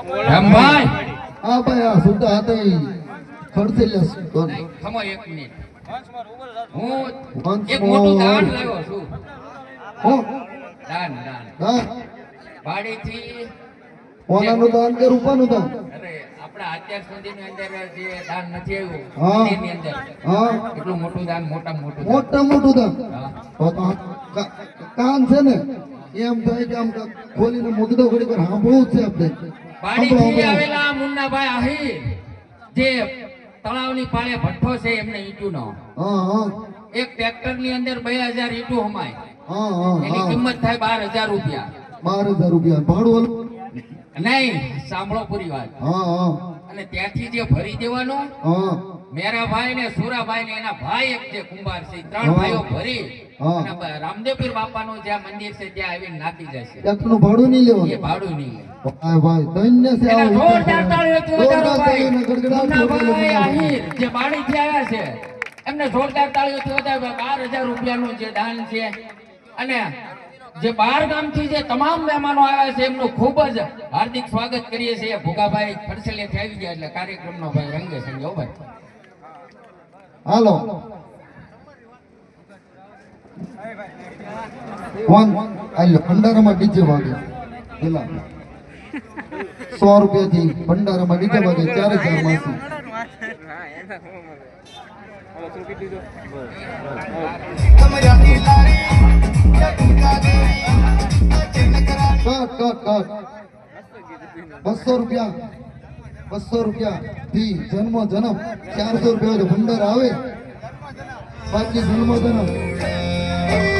રામભાઈ હા ભાઈ આ સુધા ખડસેલ્યા છે. કોણ? ખમો એક મિનિટ. હું એક મોટું દાન લાવ્યો છું. હું. દાન દાન. હા. વાડીથી કોનાનું દાન કે રૂપાનું દાન? અરે આપણા અત્યાર સુધીની અંદર જે દાન નથી. આવ્યું એની અંદર. હા. એટલું મોટું દાન મોટા મોટું. મોટા મોટું દાન. તો તો કાન છે ને એમ થાય કે આમ ખોલીને મુગદો ઘડી પર સાંભળવું છે આપણે. સાંભળો, આવેલા મુન્નાભાઈ આહિર જે તળાવની પાળે ભઠ્ઠો છે એમને ઈંટુનો હા હા. એક ટ્રેક્ટરની અંદર બે હજાર ઈંટું હમાય. એની કિંમત થાય બાર હજાર રૂપિયા. બાર હજાર રૂપિયા. ભાડું નહીં સાંભળો પૂરી વાત. અને ત્યાંથી જે ભરી દેવાનું મેરા મેરાભાઈ ને સુરાભાઈ ને એના ભાઈ એક જે કુંભાર છે ત્રણ ભાઈઓ ભરી રામદેવપીર બાપાનું જ્યાં મંદિર છે ત્યાં આવીને નાખી જશે. એકનું ભાડું નહીં એ ભાડું નહીં ભાઈ ભાઈ ધન્ય છે આવો જોરદાર તાળીઓથી જોરદાર ભાઈ. ગડગડાટ મુન્નાભાઈ બોલાવો. આહિર જે બાળીથી આવ્યા છે એમને જોરદાર તાળીઓથી વધારે બાર હજાર રૂપિયાનું જે દાન છે અને જે બાર ગામથી જે તમામ મહેમાનો આવ્યા છે એમનું ખૂબ જ હાર્દિક સ્વાગત કરીએ છીએ. ભોગાભાઈ ખડસલિયાથી આવી ગયા એટલે કાર્યક્રમનો ભાઈ રંગે સંગે ભાઈ. હાલો. કોણ આલ્યો ભંડારામાં ડીજે વાગે પેલા સો રૂપિયા થી ભંડારામાં ડીજે વાગે ચારે ચાર માસી બસો રૂપિયા બસો રૂપિયા થી જન્મ જન્મ ચારસો રૂપિયા ભંડાર આવે બાકી જન્મ જન્મ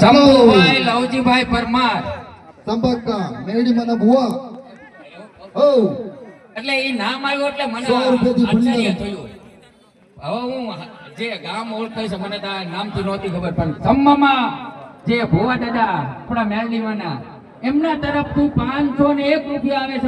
શંભુભાઈ લવજીભાઈ પરમાર. સંપર્કા મને ભુવા. ઓ એટલે એ નામ આવ્યું એટલે મને સો રૂપિયાથી આશ્ચર્ય થયું. હવે હું જે ગામ ઓળખાય છે મને તા નામ નામથી નહોતી ખબર પણ સંમમાં જે ભુવા દાદા આપણા મેલડીમાંના એમના તરફથી પાંચસો ને એક રૂપિયા આવે છે.